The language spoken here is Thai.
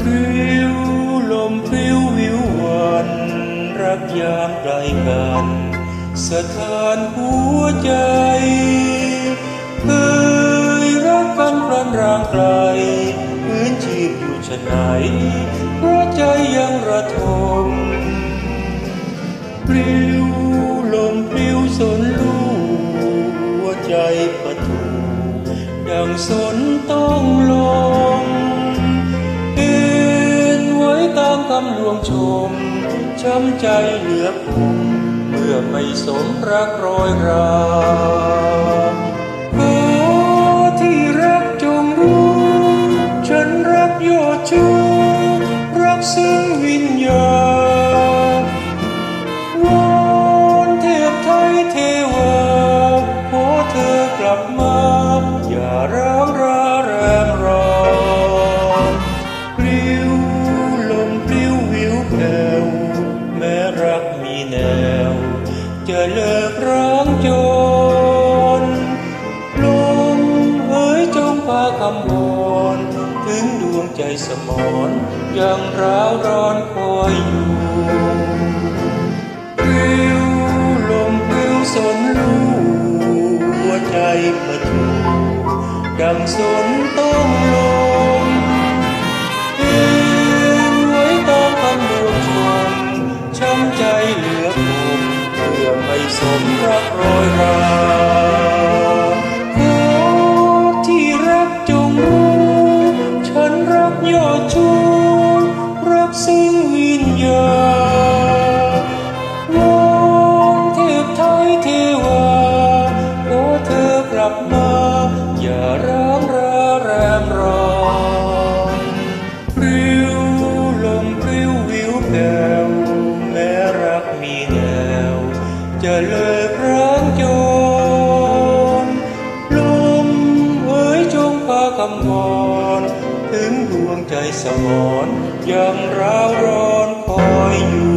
พริ้วลมพริ้ววิววันรักยามไกลกันสถานหัวใจเคยรักกันพรันร่างไกลพื้นชีพอยู่ชะไหนหัวใจยังระทมปลิวลมปลิวสนลูหัวใจประทุดังสนต้องลง ตามคำลวงชม ช้ำใจเหลือคงเมื่อไม่สมรักรอยราขอที่รักจงรู้ ฉันรักยชูรักซึ่งวิญญาณวอนเทพไทยเทวาขอเธอกลับมา อย่าร้า จะเลิกร้างจนลมเอ๋ยจงพาคำวอนถึงดวงใจสมอนยังร้าวร้อนคอยอยู่ปลิวลมปลิวสนลูหัวใจประตูดังสนต้องลม รักรอยราขอที่รักจงรู้ ฉันรักยอดชูรักสิ้นวิญญาณ ถึงดวงใจสมอนยังร้าวรอนคอยอยู่